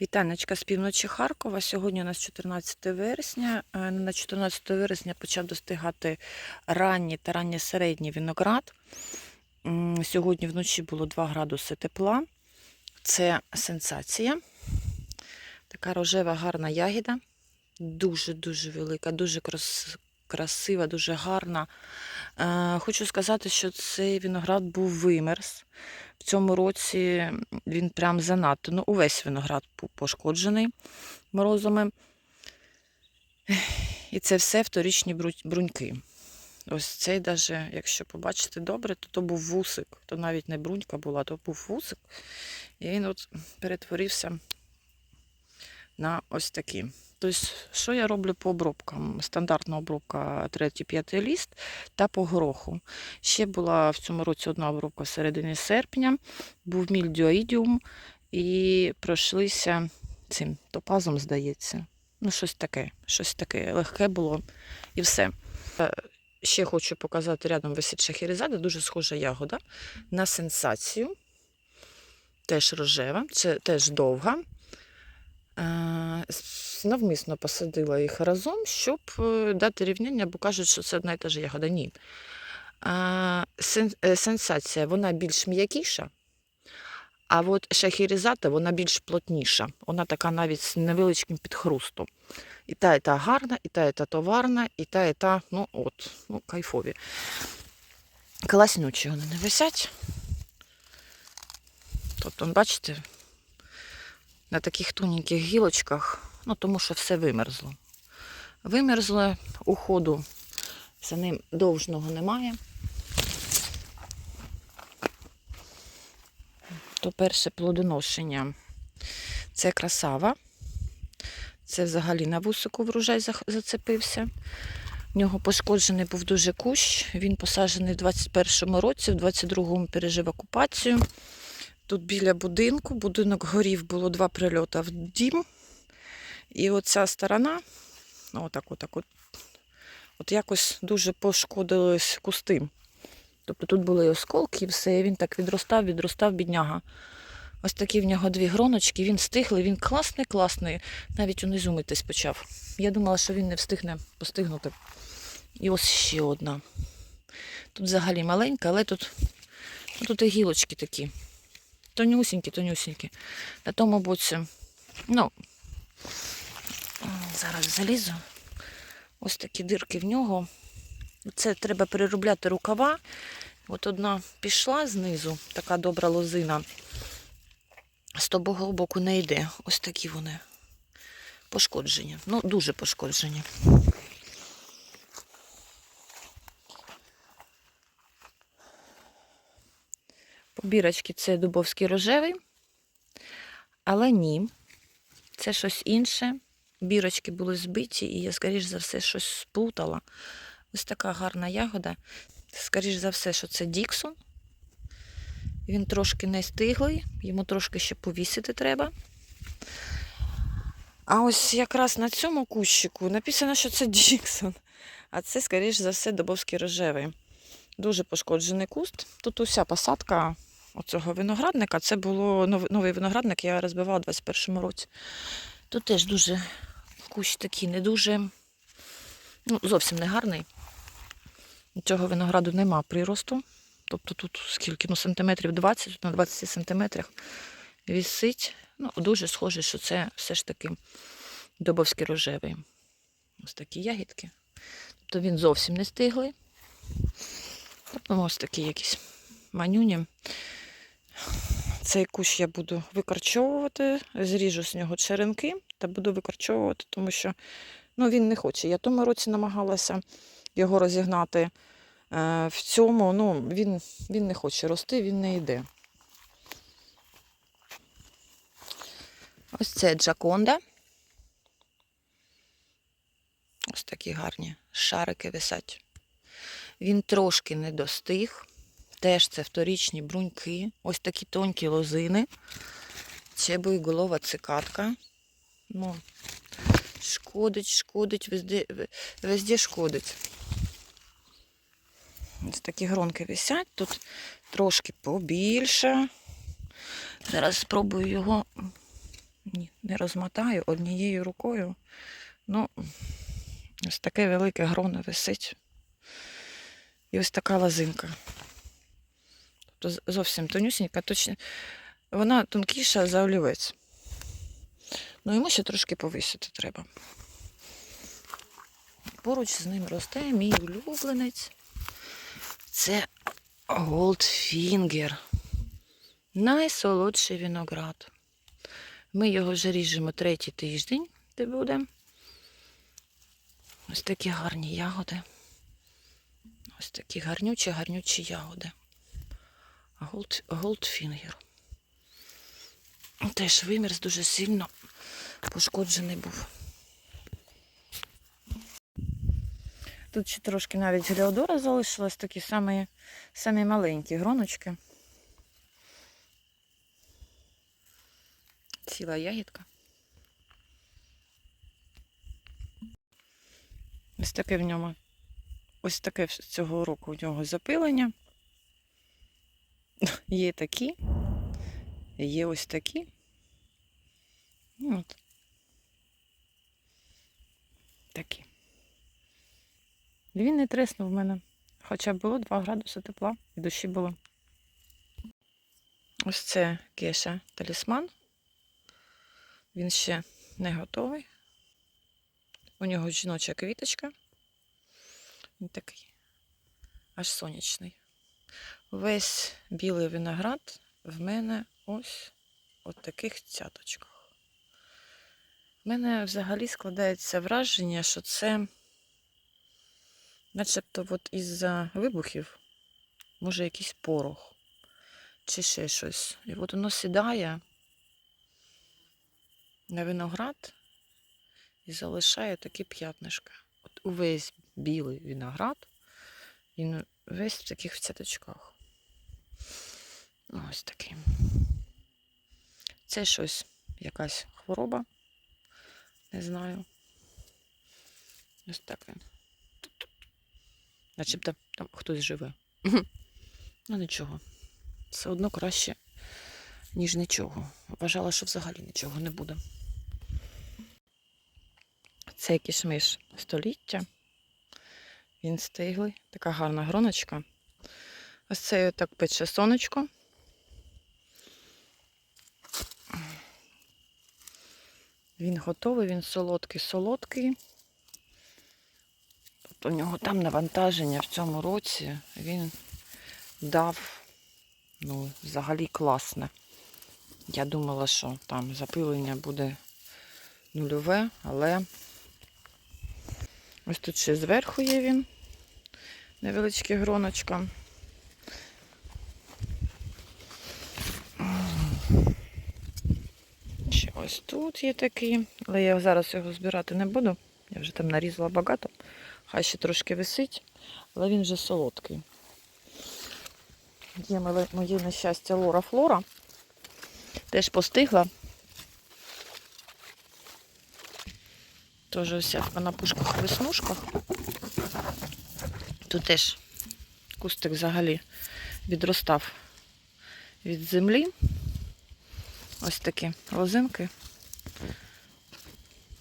Вітанечка з півночі Харкова. Сьогодні у нас 14 вересня. Е, На 14 вересня почав достигати ранній та ранній середній виноград. Сьогодні вночі було 2 градуси тепла. Це сенсація. Така рожева гарна ягіда. Дуже-дуже велика, дуже красива, дуже гарна. Е, Хочу сказати, що цей виноград був вимерз. В цьому році він прям занадто. Ну, увесь виноград пошкоджений морозами. І це все вторічні бруньки. Ось цей, даже, якщо побачите добре, то то був вусик. То навіть не брунька була, то був вусик. І він от перетворився на ось такі. Тобто, що я роблю по обробкам? Стандартна обробка 3-5 ліст та по гороху. Ще була в цьому році одна обробка в середині серпня, був мільдіоїдіум і пройшлися цим топазом, здається. Ну, щось таке, щось таке легке було і все. Е, Ще хочу показати рядом висить шахерезада, дуже схожа ягода на сенсацію. Теж рожева, це теж довга. Е, Навмисно посадила їх разом, щоб е, дати рівняння, бо кажуть, що це одна і та ж ягода. Ні. Е, сенсація, вона більш м'якіша, а от шахірізата, вона більш плотніша. Вона така навіть з невеличким підхрустом. І та, і та гарна, і та, і та товарна, і та, і та, ну от, ну, кайфові. Класнючі вони не висять. Тобто, бачите, на таких тоненьких гілочках, ну тому що все вимерзло. Вимерзло, уходу за ним довжного немає. То перше плодоношення це красава. Це взагалі на вусику врожай зацепився. В нього пошкоджений був дуже кущ. Він посаджений в 21-му році, в 22-му пережив окупацію. Тут біля будинку, будинок горів, було два прильоти в дім. І оця сторона, ну, отак, отак, от, от якось дуже пошкодились кусти. Тобто тут були осколки і все, і він так відростав, відростав, бідняга. Ось такі в нього дві гроночки, він стиглий, він класний, класний. Навіть унизу митись почав. Я думала, що він не встигне постигнути. І ось ще одна. Тут взагалі маленька, але тут, ну, тут і гілочки такі. Тонюсінькі, тонюсінькі. На тому боці, ну, зараз залізу. Ось такі дирки в нього. Це треба переробляти рукава. От одна пішла знизу, така добра лозина. З того боку не йде. Ось такі вони пошкоджені. Ну, дуже пошкоджені. Побірочки це дубовський рожевий, але ні, це щось інше. Бірочки були збиті, і я, скоріш за все, щось сплутала. Ось така гарна ягода. Скоріш за все, що це Діксон. Він трошки не стиглий, йому трошки ще повісити треба. А ось якраз на цьому кущику написано, що це Діксон. А це, скоріш за все, Добовський рожевий. Дуже пошкоджений куст. Тут уся посадка оцього виноградника. Це було новий виноградник, я розбивала у 21-му році. Тут теж дуже кущ такий не дуже, ну, зовсім не гарний. Цього винограду нема приросту. Тобто тут скільки? Ну, сантиметрів 20, тут на 20 сантиметрах вісить. Ну, дуже схоже, що це все ж таки добовський рожевий. Ось такі ягідки. Тобто він зовсім не стиглий. Тобто ось такі якісь манюні. Цей кущ я буду викорчовувати, зріжу з нього черенки та буду викорчовувати, тому що ну, він не хоче. Я тому році намагалася його розігнати. Е, В цьому ну, він, він не хоче рости, він не йде. Ось це Джаконда. Ось такі гарні шарики висять. Він трошки не достиг. Теж це вторічні бруньки. Ось такі тонкі лозини. Це голова цикатка. Ну, шкодить, шкодить, везде, везде шкодить. Ось такі гронки висять. Тут трошки побільше. Зараз спробую його. Ні, не розмотаю однією рукою. Ну, ось таке велике гроно висить. І ось така лозинка. Тобто зовсім тонюсінька, точно. Вона тонкіша за олівець. Ну, йому ще трошки повисити треба. Поруч з ним росте мій улюбленець. Це Goldfinger. Найсолодший виноград. Ми його вже ріжемо третій тиждень, де буде. Ось такі гарні ягоди. Ось такі гарнючі, гарнючі ягоди. Goldfinger. Теж вимірз дуже сильно пошкоджений був. Тут ще трошки навіть геліодора залишилось, такі самі, самі маленькі гроночки. Ціла ягідка. Ось таке в ньому. Ось таке цього року у нього запилення. Є такі, є ось такі. От. Такі. Він не треснув в мене. Хоча було 2 градуси тепла і дощі було. Ось це кеша талісман. Він ще не готовий. У нього жіноча квіточка. Він такий аж сонячний. Весь білий виноград в мене ось от таких цяточках. У мене взагалі складається враження, що це начебто от із-за вибухів, може якийсь порох чи ще щось. І от воно сідає на виноград і залишає такі п'ятнишка. От увесь білий виноград, він весь в таких цяточках. Ось такий. Це щось, якась хвороба. Не знаю. Ось так він. Начебто там хтось живе. Ну нічого. Все одно краще, ніж нічого. Вважала, що взагалі нічого не буде. Це кішмиш століття. Він стиглий. Така гарна гроночка. Ось це так пече сонечко. Він готовий, він солодкий-солодкий. Тобто у нього там навантаження в цьому році він дав ну, взагалі класне. Я думала, що там запилення буде нульове, але ось тут ще зверху є він, невеличке гроночка. Ще ось тут є такий, але я зараз його збирати не буду. Я вже там нарізала багато. Хай ще трошки висить, але він вже солодкий. Є моє, моє нещастя Лора Флора. Теж постигла. Теж вся на пушках веснушках. Тут теж кустик взагалі відростав від землі. Ось такі лозинки.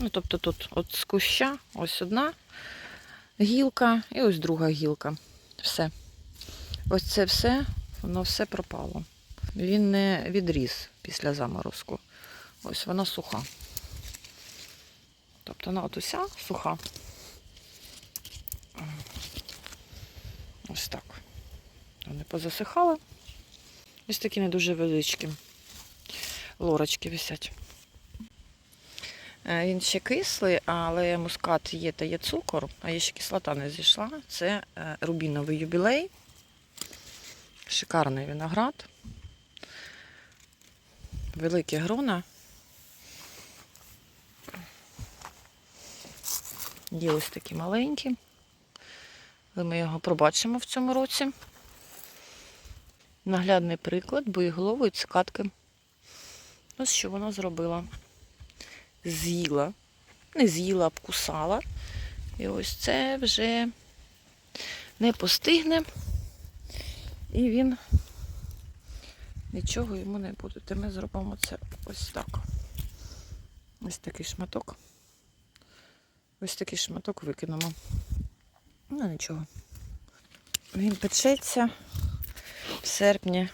Ну, тобто тут от з куща ось одна гілка і ось друга гілка. Все. Ось це все, воно все пропало. Він не відріс після заморозку. Ось вона суха. Тобто вона от уся суха. Ось так. Вони позасихали. Ось такі не дуже величкі лорочки висять. Е, Він ще кислий, але мускат є та є цукор, а є ще кислота не зійшла. Це е, рубіновий юбілей. Шикарний виноград. Великі грона. Є ось такі маленькі. Але ми його пробачимо в цьому році. Наглядний приклад боєголової цикатки. Ось що вона зробила. З'їла. Не з'їла, обкусала. І ось це вже не постигне. І він нічого йому не буде. То ми зробимо це ось так. Ось такий шматок. Ось такий шматок викинемо. Ну, нічого. Він печеться в серпні.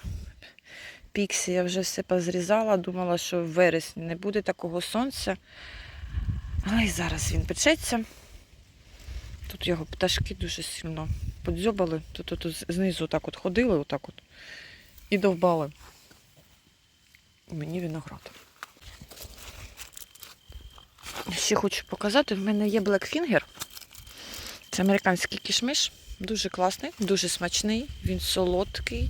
Піксі я вже все позрізала, думала, що в вересні не буде такого сонця. Але й зараз він печеться. Тут його пташки дуже сильно подзьобали. Тут, тут знизу так от ходили, отак от, і довбали. Мені виноград. Ще хочу показати, в мене є Blackfinger. Це американський кішмиш. Дуже класний, дуже смачний, він солодкий,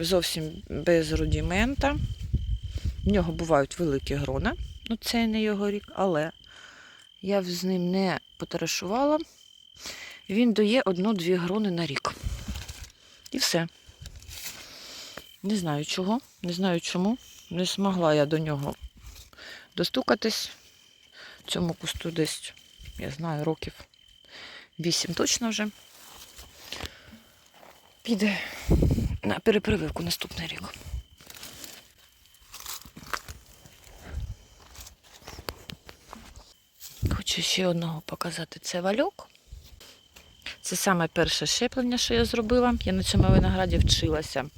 зовсім без рудімента. В нього бувають великі грона. Ну, це не його рік, але я з ним не потарашувала. Він дає одну-дві грони на рік. І все. Не знаю чого, не знаю чому. Не змогла я до нього достукатись. Цьому кусту десь, я знаю, років 8 точно вже. Піде на перепрививку наступний рік. Хочу ще одного показати. Це вальок. Це саме перше щеплення, що я зробила. Я на цьому винограді вчилася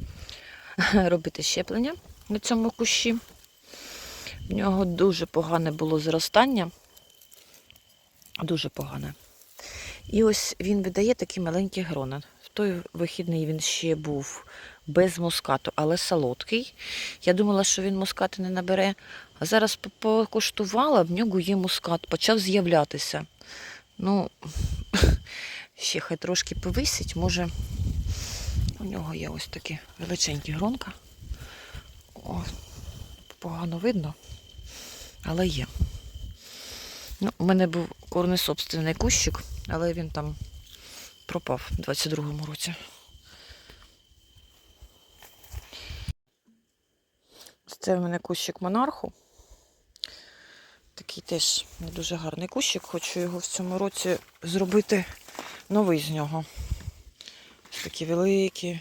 робити щеплення на цьому кущі. В нього дуже погане було зростання. Дуже погане. І ось він видає такі маленькі грона. Той вихідний він ще був без мускату, але солодкий. Я думала, що він мускати не набере. А зараз покуштувала, в нього є мускат, почав з'являтися. Ну, ще хай трошки повисить, може. У нього є ось такі величенькі гронка. О, погано видно, але є. Ну, у мене був корнесобственний кущик, але він там пропав у 22-му році. Це в мене кущик монарху. Такий теж не дуже гарний кущик. Хочу його в цьому році зробити новий з нього. Ось такі великі,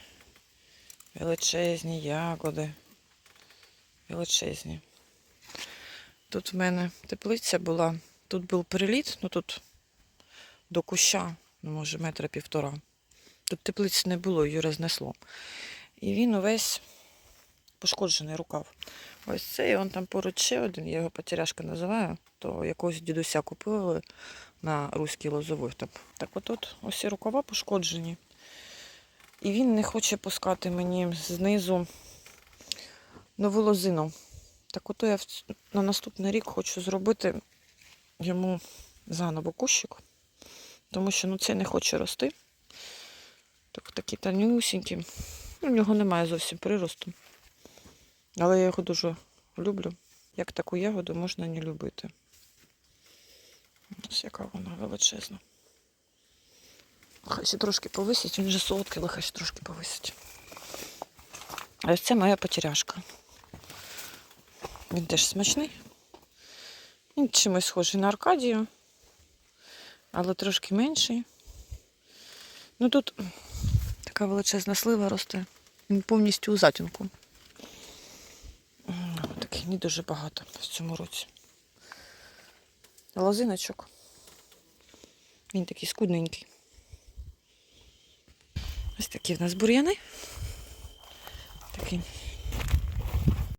величезні ягоди. Величезні. Тут в мене теплиця була. Тут був переліт, ну тут до куща, ну може метра півтора. Тут теплиці не було, її рознесло. І він увесь пошкоджений рукав. Ось цей, он там поруч ще один, я його потеряшка називаю, то якогось дідуся купили на руській лозових. Так, так отут ось рукава пошкоджені. І він не хоче пускати мені знизу нову лозину. Так ото я на наступний рік хочу зробити йому заново кущик, тому що ну, цей не хоче рости. Так, такі тонюсінькі. Ну, в нього немає зовсім приросту. Але я його дуже люблю. Як таку ягоду можна не любити. Ось яка вона величезна. Хай ще трошки повисить, він вже солодкий, але хай ще трошки повисить. Ось це моя потеряшка. Він теж смачний. Він чимось схожий на Аркадію, але трошки менший. Ну тут така величезна слива росте. Він повністю у затінку. М, Такий не дуже багато в цьому році. Лозиночок. Він такий скудненький. Ось такі в нас бур'яни. Такий